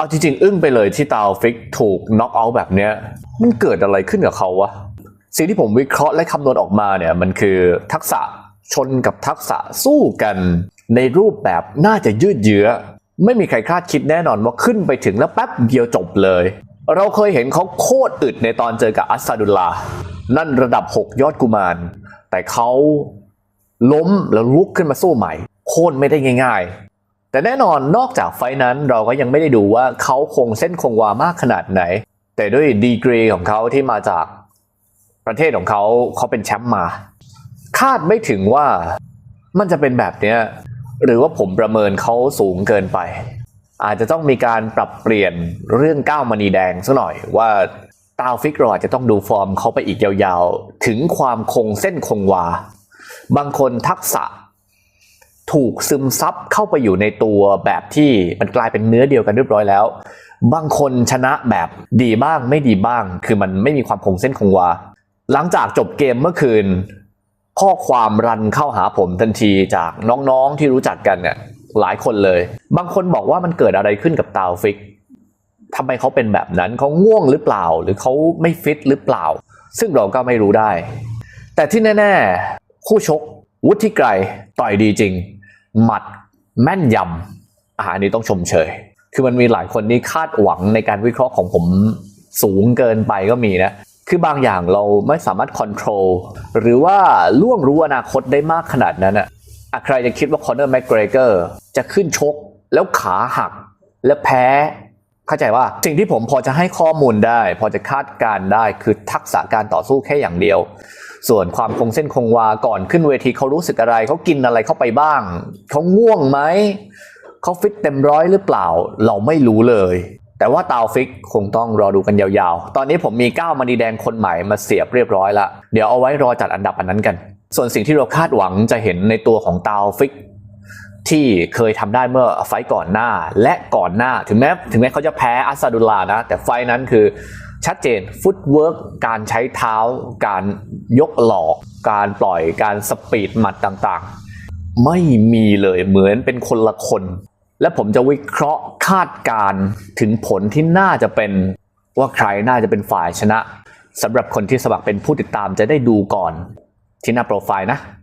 เอาจริงๆ อึ้งไปเลยที่ตาวฟิกถูกน็อกเอาท์แบบเนี้ยมันเกิดอะไรขึ้นกับเขาวะสิ่งที่ผมวิเคราะห์และคำนวณออกมาเนี่ยมันคือทักษะชนกับทักษะสู้กัน ในรูปแบบน่าจะยืดเยื้อ ไม่มีใครคาดคิดแน่นอนว่าขึ้นไปถึงแล้วแป๊บเดียวจบเลย เราเคยเห็นเขาโคตรอึดในตอนเจอกับอัสซาดุลลา นั่นระดับ 6 ยอดกุมาร แต่เขาล้มแล้วลุกขึ้นมาสู้ใหม่ โค่นไม่ได้ง่าย แต่แน่นอนนอกจากไฟนั้นเราก็ยังไม่ได้ดูว่าเขาคงเส้นคงวามากขนาดไหน แต่ด้วยดีกรีของเขาที่มาจากประเทศของเขาเขาเป็นแชมป์มา คาดไม่ถึงว่ามันจะเป็นแบบเนี้ยหรือว่าผมประเมินเขาสูงเกินไป อาจจะต้องมีการปรับเปลี่ยนเรื่องก้าวมณีแดงซะหน่อยว่าตาวฟิกเราอาจจะต้องดูฟอร์มเขาไปอีกยาวๆ ถึงความคงเส้นคงวา บางคนทักษะ ถูกซึมซับเข้าไปอยู่ในตัวแบบที่มันกลายเป็นเนื้อเดียวกันเรียบร้อยแล้ว บางคนชนะแบบดีบ้างไม่ดีบ้าง คือมันไม่มีความคงเส้นคงวา หลังจากจบเกมเมื่อคืน ข้อความรันเข้าหาผมทันทีจากน้องๆที่รู้จักกันเนี่ยหลายคนเลย บางคนบอกว่ามันเกิดอะไรขึ้นกับตาวฟิกทำไมเขาเป็นแบบนั้นเขาง่วงหรือเปล่า หรือเขาไม่ฟิตหรือเปล่า ซึ่งเราก็ไม่รู้ได้ แต่ที่แน่ ๆ คู่ชกวุฒิไกรต่อยดีจริง หมัดแม่นยำอาอันนี้ต้องชมเชย คือมันมีหลายคนที่คาดหวังในการวิเคราะห์ของผมสูงเกินไปก็มีนะ คือบางอย่างเราไม่สามารถควบคุมหรือว่าล่วงรู้อนาคตได้มากขนาดนั้นอะอะใครจะคิดว่าคอนเนอร์แม g เกรเกอร์จะขึ้นชก แล้วขาหัก แล้วแพ้ เข้าใจว่าสิ่งที่ผมพอจะให้ข้อมูลได้ พอจะคาดการได้คือทักษะการต่อสู้แค่อย่างเดียว ส่วนความคงเส้นคงวาก่อนขึ้นเวทีเขารู้สึกอะไรเขากินอะไรเข้าไปบ้างเขาง่วงไหมเขาฟิตเต็มร้อยหรือเปล่า เราไม่รู้เลย แต่ว่าตาวฟิกคงต้องรอดูกันยาวๆ ตอนนี้ผมมีก้าวมณีแดงคนใหม่มาเสียบเรียบร้อยล้วเดี๋ยวเอาไว้รอจัดอันดับอันนั้นกัน ส่วนสิ่งที่เราคาดหวังจะเห็นในตัวของตาวฟิกที่เคยทำได้เมื่อไฟก่อนหน้าและก่อนหน้าถึงแม้ถึงแม้เขาจะแพ้อัสซาดุลลานะ แต่ไฟนั้นคือ ชัดเจนฟุตเวิร์กการใช้เท้า การยกหลอก การปล่อยการสปีดหมัดต่างๆ ไม่มีเลยเหมือนเป็นคนละคน และผมจะวิเคราะห์คาดการถึงผลที่น่าจะเป็นว่าใครน่าจะเป็นฝ่ายชนะสำหรับคนที่สมัครเป็นผู้ติดตามจะได้ดูก่อนที่หน้าโปรไฟล์นะ